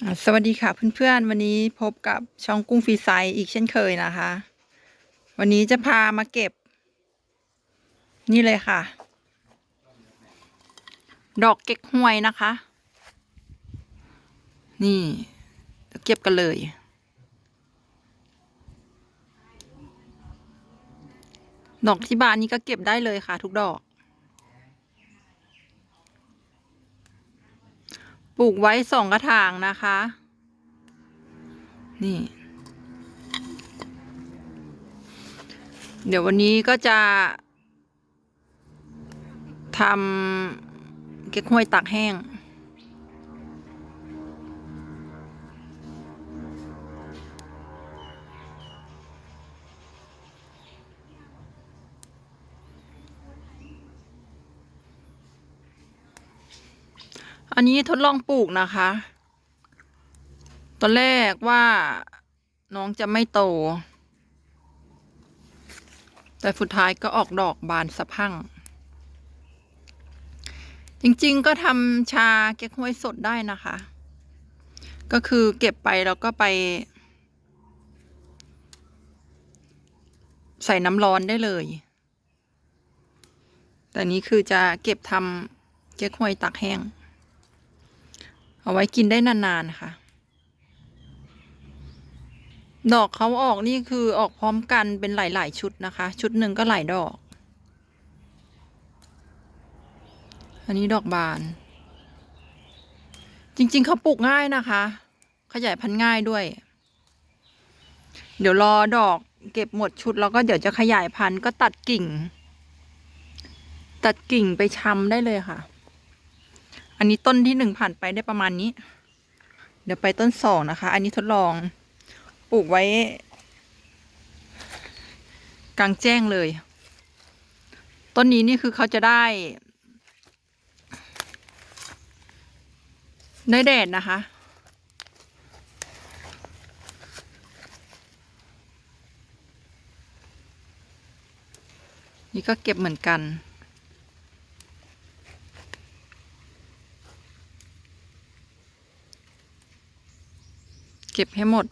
สวัสดีค่ะเพื่อนๆ วันนี้พบกับช่องกุ้งฟรีไซส์อีกเช่นเคยนะคะ วันนี้จะพามาเก็บ นี่เลยค่ะ ดอกเก๊กฮวยนะคะ นี่เดี๋ยวเก็บกันเลย ดอกที่บ้านนี้ก็เก็บได้เลยค่ะ ทุกดอก ปลูกไว้สองกระถางนะคะ นี่ เดี๋ยววันนี้ก็จะทำเก๊กฮวยตักแห้ง อันนี้ทดลองปลูกนะคะ ตอนแรกว่าน้องจะไม่โต แต่สุดท้ายก็ออกดอกบานสะพั่ง จริงๆก็ทำชาเก๊กฮวยสดได้นะคะ ก็คือเก็บไปแล้วก็ไป ใส่น้ำร้อนได้เลย แต่นี้คือจะเก็บทำเก๊กฮวยตักแห้ง เอาไว้กินได้นานๆค่ะ ดอกเขาออกนี่คือออกพร้อมกันเป็นหลาย ๆ ชุดนะคะ ชุดหนึ่งก็หลายดอก อันนี้ดอกบาน จริง ๆเขาปลูกง่ายนะคะ ขยายพันธุ์ง่ายด้วย เดี๋ยวรอดอกเก็บหมดชุดแล้วก็เดี๋ยวจะขยายพันธุ์ก็ตัดกิ่ง ตัดกิ่งไปชำได้เลยค่ะ อันนี้ต้นที่หนึ่งผ่านไปได้ประมาณนี้ เดี๋ยวไปต้นสองนะคะ อันนี้ทดลองปลูกไว้ กลางแจ้งเลย ต้นนี้นี่คือเขาจะได้ ได้แดดนะคะนี่ก็เก็บเหมือนกัน ก็บให้หมด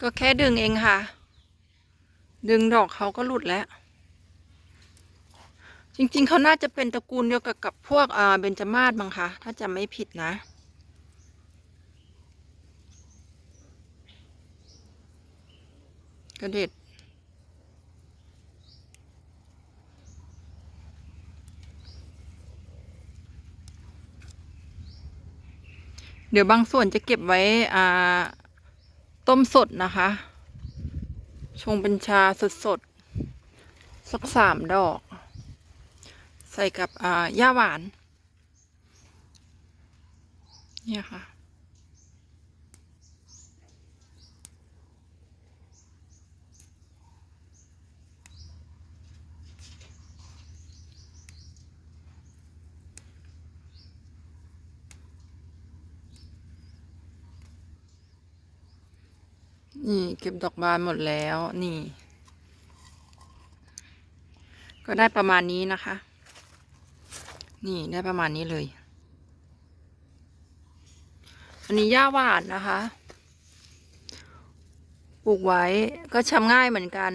ก็แค่ดึงเองค่ะ ดึงดอกเขาก็หลุดแล้ว จริงๆเขาน่าจะเป็นตระกูลเดียวกับกับพวกเบญจมาศมั้งคะถ้าจำไม่ผิดนะ ก็เด็ดเดี๋ยวบางส่วนจะเก็บไว้อ่าต้มสดนะคะ ชงเป็นชาสดๆสักสามดอก ใส่กับอ่าย่าหวาน เนี่ยค่ะ นี่เก็บดอกบานหมดแล้วนี่ ก็ได้ประมาณนี้นะคะ นี่ได้ประมาณนี้เลย อันนี้หญ้าหวานนะคะ ปลูกไว้ก็ชำง่ายเหมือนกัน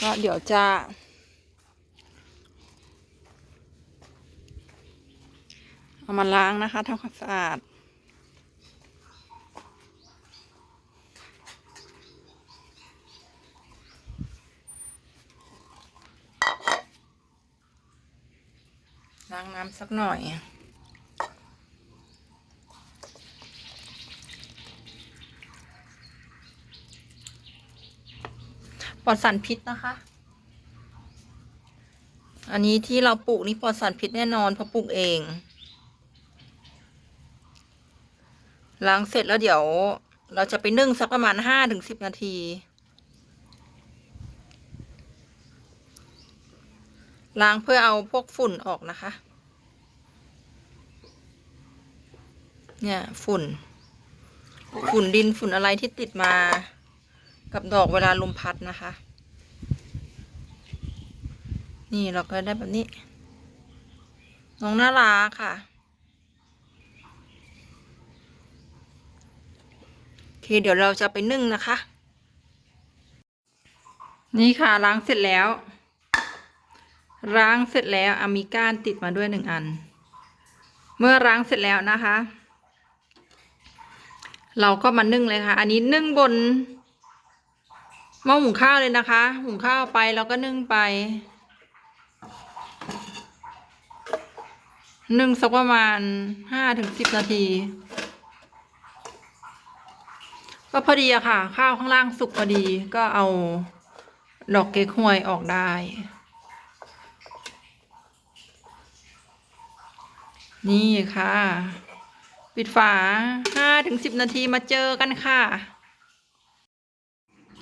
ก็เดี๋ยวจะ เอามาล้างนะคะทำความสะอาด ล้างน้ำสักหน่อยปลอดสารพิษนะคะ อันนี้ที่เราปลูกนี่ปลอดสารพิษแน่นอนเพราะปลูกเอง ล้างเสร็จแล้วเดี๋ยว เราจะไปนึ่งสักประมาณห้าถึงสิบนาที ล้างเพื่อเอาพวกฝุ่นออกนะคะ เนี่ยฝุ่น ฝุ่นดินฝุ่นอะไรที่ติดมากับดอกเวลาลมพัดนะคะ นี่เราก็ได้แบบนี้ น้องน่ารักค่ะ โอ เคเดี๋ยวเราจะไปนึ่งนะคะ นี่ค่ะล้างเสร็จแล้ว ล้างเสร็จแล้วอามีก้านติดมาด้วยหนึ่งอัน เมื่อล้างเสร็จแล้วนะคะ เราก็มานึ่งเลยค่ะ อันนี้นึ่งบนหม้อหุงข้าวเลยนะคะ หุงข้าวไปแล้วก็นึ่งไปนึ่งสักประมาณห้าถึงสิบนาที ก็พอดีอะค่ะ ข้าวข้างล่างสุกพอดีก็เอาดอกเก๊กฮวยออกได้ นี่ค่ะ ปิดฝาห้าถึงสิบนาทีมาเจอกันค่ะ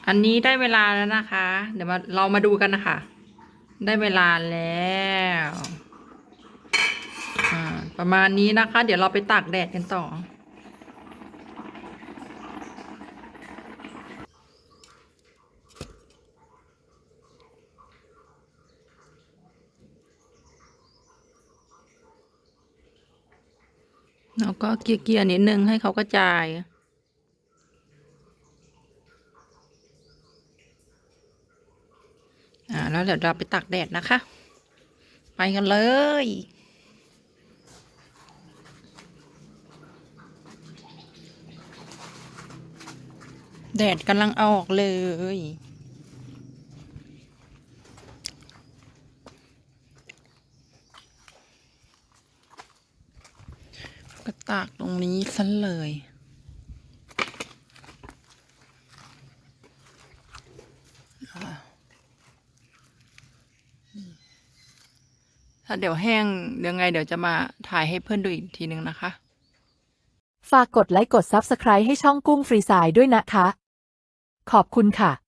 อันนี้ได้เวลาแล้วนะคะ เดี๋ยวมาเรามาดูกันนะคะ ได้เวลาแล้วประมาณนี้นะคะ เดี๋ยวเราไปตากแดดกันต่อ แล้วก็เกลี่ยๆนิดนึงให้เขากระจาย อ่า แล้วเดี๋ยวเราไปตากแดดนะคะ ไปกันเลยแดดกำลังออกเลย ก็ตากตรงนี้ซะเลย ถ้าเดี๋ยวแห้งเดี๋ยวไงเดี๋ยวจะมาถ่ายให้เพื่อนดูอีกทีนึงนะคะ ฝากกดไลค์กด Subscribe ให้ช่องกุ้งฟรีสายด้วยนะคะ ขอบคุณค่ะ